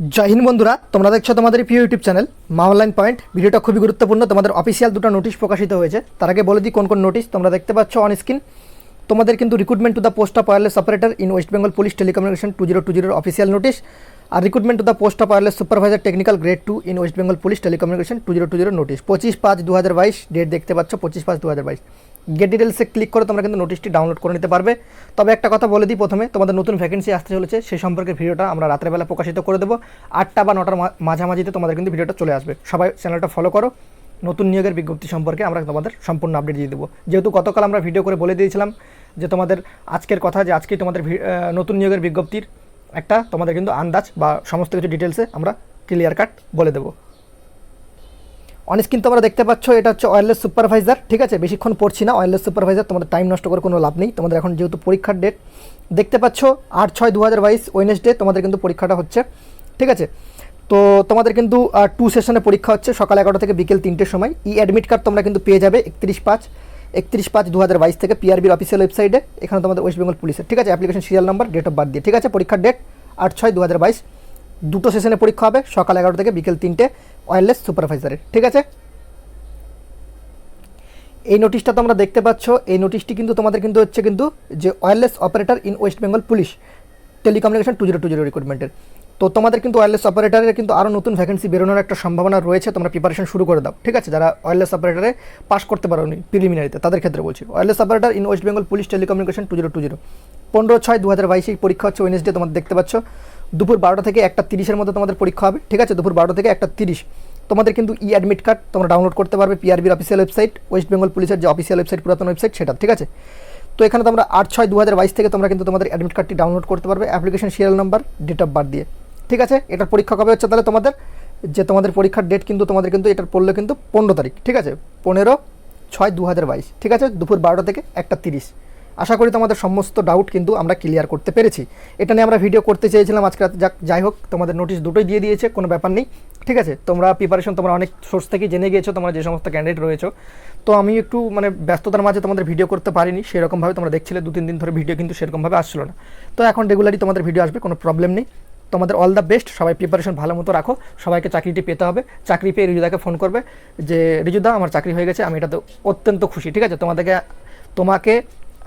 জয় হিন্দ বন্ধুরা, তোমরা দেখছ তোমাদের প্রিয় YouTube channel Maa online point. ভিডিওটা খুবই গুরুত্বপূর্ণ। তোমাদের অফিসিয়াল দুটো নোটিশ প্রকাশিত হয়েছে। তার আগে বলে দিই কোন কোন নোটিশ তোমরা দেখতে পাচ্ছ অন স্ক্রিন তোমাদের কিন্তু recruitment to the post of wireless operator in West Bengal police telecommunication two zero two জিরোর official notice R recruitment to the post of wireless supervisor technical grade two in West Bengal police telecommunication two zero two zero notice পঁচিশ পাঁচ দু হাজার বাইশ date দেখতে পাচ্ছ পঁচিশ পাঁচ দু হাজার বাইশ। গেট ডিটেলসে ক্লিক করে তোমরা কিন্তু নোটিশটি ডাউনলোড করে নিতে পারবে। তবে একটা কথা বলে দিই প্রথমে, তোমাদের নতুন ভ্যাকেন্সি আসতে চলেছে সেই সম্পর্কে ভিডিওটা আমরা রাত্রেবেলা প্রকাশিত করে দেবো। আটটা বা নটার মাঝামাঝিতে তোমাদের কিন্তু ভিডিওটা চলে আসবে। সবাই চ্যানেলটা ফলো করো। নতুন নিয়োগের বিজ্ঞপ্তি সম্পর্কে আমরা তোমাদের সম্পূর্ণ আপডেট দিয়ে দেবো। যেহেতু গতকাল আমরা ভিডিও করে বলে দিয়েছিলাম যে তোমাদের আজকের কথা, যে আজকেই তোমাদের নতুন নিয়োগের বিজ্ঞপ্তির একটা তোমাদের কিন্তু আন্দাজ বা সমস্ত কিছু ডিটেলসে আমরা ক্লিয়ার কাট বলে দেবো। অনস্ক্রিন তোমরা দেখতে পাচ্ছ, এটা হচ্ছে ওয়্যারলেস সুপারভাইজার ঠিক আছে? বেশিক্ষণ পড়ছি না ওয়্যারলেস সুপারভাইজার তোমাদের টাইম নষ্ট করে কোনো লাভ নেই। তোমাদের এখন যেহেতু পরীক্ষার ডেট দেখতে পাচ্ছ, আট ছয় দু হাজার বাইশ ওয়েনেসডে তোমাদের কিন্তু পরীক্ষাটা হচ্ছে, ঠিক আছে? তো তোমাদের কিন্তু টু সেশনে পরীক্ষা হচ্ছে, সকাল এগারোটা থেকে বিকেল তিনটের সময়। ই অ্যাডমিট কার্ড তোমরা কিন্তু পেয়ে যাবে একত্রিশ পাঁচ একত্রিশ পাঁচ দু হাজার বাইশ থেকে পিআরবির অফিসিয়াল ওয়েবসাইটে এখানে তোমাদের ওয়েস্ট বেঙ্গল পুলিশের ঠিক আছে? Application serial number date of birth দিয়ে, ঠিক আছে? পরীক্ষার ডেট আট ছয় দু হাজার বাইশ। দুটো সেশনে পরীক্ষা হবে, সকাল এগারো থেকে বিকেল তিনটে ওয়্যারলেস সুপারভাইজারের ঠিক আছে? এই নোটিশটা তোমরা দেখতে পাচ্ছ। এই নোটিশটি কিন্তু তোমাদের কিন্তু হচ্ছে কিন্তু যে wireless operator in West Bengal police telecommunication two zero two zero রিক্রুটমেন্টের তো তোমাদের কিন্তু ওয়্যারলেস অপারেটারের কিন্তু আরও নতুন ভ্যাকেন্সি বেরোনোর একটা সম্ভাবনা রয়েছে। তোমরা প্রিপারেশন শুরু করে দাও। ঠিক আছে? যারা ওয়্যারলেস অপারেটারে পাস করতে পারো নি প্রিলিমিনারিতে তাদের ক্ষেত্রে বলছি। Wireless operator in West Bengal police telecommunication two zero two zero পনেরো ছয় দু হাজার বাইশে পরীক্ষা হচ্ছে ওয়েনেসডে তোমাদের দেখতে পাচ্ছ। দুপুর বারোটা থেকে একটা তিরিশের মধ্যে তোমাদের পরীক্ষা হবে, ঠিক আছে? দুপুর বারোটা থেকে একটা তিরিশ। তোমাদের কিন্তু ই অ্যাডমিট কার্ড তোমরা ডাউনলোড করতে পারবে পিআরবির অফিসিয়াল ওয়েবসাইট ওয়েস্ট বেঙ্গল পুলিশের যে অফিসিয়াল ওয়েবসাইট পুরাতন ওয়েবসাইট সেটা, ঠিক আছে? তো এখানে তোমরা আট ছয় দু থেকে তোমরা কিন্তু তোমাদের অ্যাডমিট কার্ডটি ডাউনলোড করতে পারবে। Application serial number date of birth দিয়ে, ঠিক আছে? এটার পরীক্ষা কবে হচ্ছে তাহলে তোমাদের? যে তোমাদের পরীক্ষার ডেট কিন্তু তোমাদের কিন্তু এটার পড়লে কিন্তু পনেরো তারিখ, ঠিক আছে? পনেরো ছয় দু হাজার বাইশ, ঠিক আছে? দুপুর বারোটা থেকে একটা তিরিশ। আশা করি তোমাদের সমস্ত ডাউট কিন্তু আমরা ক্লিয়ার করতে পেরেছি। এটা নিয়ে আমরা ভিডিও করতে চেয়েছিলাম আজকে যাক, যাই হোক, তোমাদের নোটিশ দুটোই দিয়ে দিয়েছে, কোনো ব্যাপার নেই। ঠিক আছে, তোমরা প্রিপারেশন তোমরা অনেক সোর্স থেকে জেনে গিয়েছো, তোমরা যে সমস্ত ক্যান্ডিডেট রয়েছো। তো আমি একটু মানে ব্যস্ততার মাঝে তোমাদের ভিডিও করতে পারিনি, সেরকমভাবে তোমরা দেখছিলে দু তিন দিন ধরে ভিডিও কিন্তু সেরকমভাবে আসছিল না। তো এখন রেগুলারই তোমাদের ভিডিও আসবে, কোনো প্রবলেম নেই। তোমাদের অল দ্য বেস্ট সবাই প্রিপারেশন ভালো মতো রাখো। সবাইকে চাকরিটি পেতে হবে। চাকরি পেয়ে রিজুদাকে ফোন করবে যে, রিজুদা, আমার চাকরি হয়ে গেছে, আমি এটাতে অত্যন্ত খুশি। ঠিক আছে, তোমাদেরকে, তোমাকে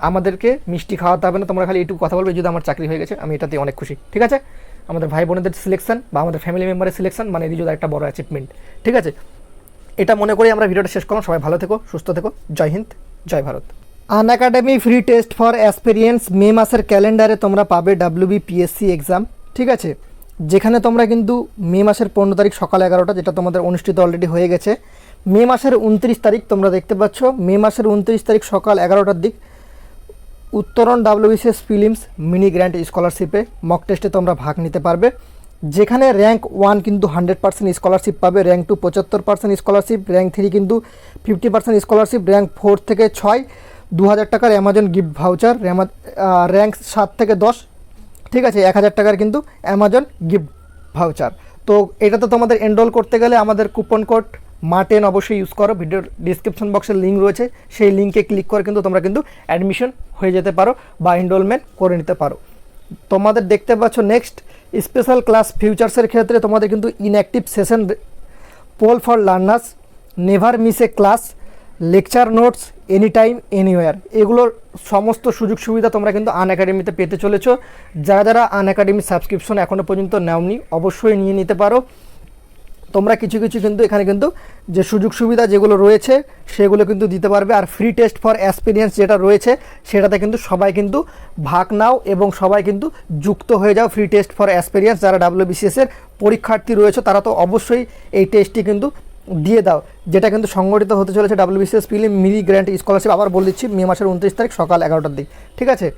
আমাদেরকে মিষ্টি খাওয়াতে হবে না, তোমরা খালি এইটুকু কথা বলবে, যদি আমার চাকরি হয়ে গেছে, আমি এটাতে অনেক খুশি, ঠিক আছে? আমাদের ভাই বোনেদের সিলেকশন বা আমাদের ফ্যামিলি মেম্বারের সিলেকশন মানে রিজুদা একটা বড় অ্যাচিভমেন্ট ঠিক আছে? এটা মনে করি আমরা ভিডিওটা শেষ করলাম, সবাই ভালো থেকো, সুস্থ থেকো, জয় হিন্দ, জয় Bharat. Unacademy free test for experience May মাসের ক্যালেন্ডারে তোমরা পাবে ডাব্লিউবি পিএসসি এক্সাম ঠিক আছে? যেখানে তোমরা কিন্তু মে মাসের পনেরো তারিখ সকাল এগারোটা, যেটা তোমাদের অনুষ্ঠিত অলরেডি হয়ে গেছে, মে মাসের উনত্রিশ তারিখ তোমরা দেখতে পাচ্ছ, মে মাসের উনত্রিশ তারিখ সকাল এগারোটার দিক Uttaran WBCS films mini grand স্কলারশিপে mock টেস্টে তোমরা ভাগ নিতে পারবে। যেখানে র্যাঙ্ক ওয়ান কিন্তু হান্ড্রেড পার্সেন্ট স্কলারশিপ পাবে র্যাঙ্ক টু পঁচাত্তর পার্সেন্ট স্কলারশিপ র্যাঙ্ক থ্রি কিন্তু fifty percent scholarship rank four থেকে ছয় দু হাজার টাকার অ্যামাজন গিফট ভাউচার র্যাঙ্ক সাত থেকে দশ, ঠিক আছে, এক হাজার টাকার কিন্তু অ্যামাজন গিফট ভাউচার তো এটাতে তোমাদের এনরোল করতে গেলে আমাদের কুপন কোড মার্টেন অবশ্যই ইউজ করো, ভিডিওর ডিসক্রিপশন বক্সের লিঙ্ক রয়েছে, সেই লিঙ্কে ক্লিক করে কিন্তু তোমরা কিন্তু অ্যাডমিশন হয়ে যেতে পারো বা এনরোলমেন্ট করে নিতে পারো। তোমাদের দেখতে পাচ্ছ নেক্সট স্পেশাল ক্লাস ফিউচার্সের ক্ষেত্রে তোমাদের কিন্তু inactive session poll for learners never miss a class lecture notes any time anywhere এগুলোর সমস্ত সুযোগ সুবিধা তোমরা কিন্তু আন একাডেমিতে পেতে চলেছ। যারা যারা আন একাডেমি সাবস্ক্রিপশন এখনও পর্যন্ত নেওনি, অবশ্যই নিয়ে নিতে পারো। তোমরা কিছু কিছু কিন্তু এখানে কিন্তু যে সুযোগ সুবিধা যেগুলো রয়েছে, সেগুলো কিন্তু দিতে পারবে। আর ফ্রি টেস্ট ফর এক্সপিরিয়েন্স যেটা রয়েছে, সেটাতে কিন্তু সবাই কিন্তু ভাগ নাও এবং সবাই কিন্তু যুক্ত হয়ে যাও ফ্রি টেস্ট ফর এক্সপিরিয়েন্স যারা ডাব্লিউবিসিএস এর পরীক্ষার্থী রয়েছে, তারা তো অবশ্যই এই টেস্টটি কিন্তু দিয়ে দাও। যেটা কিন্তু সংগঠিত হতে চলেছে WBCS film mini grand scholarship আবার বলে দিচ্ছি, মে মাসের উনত্রিশ তারিখ সকাল এগারোটার দিক। ঠিক আছে?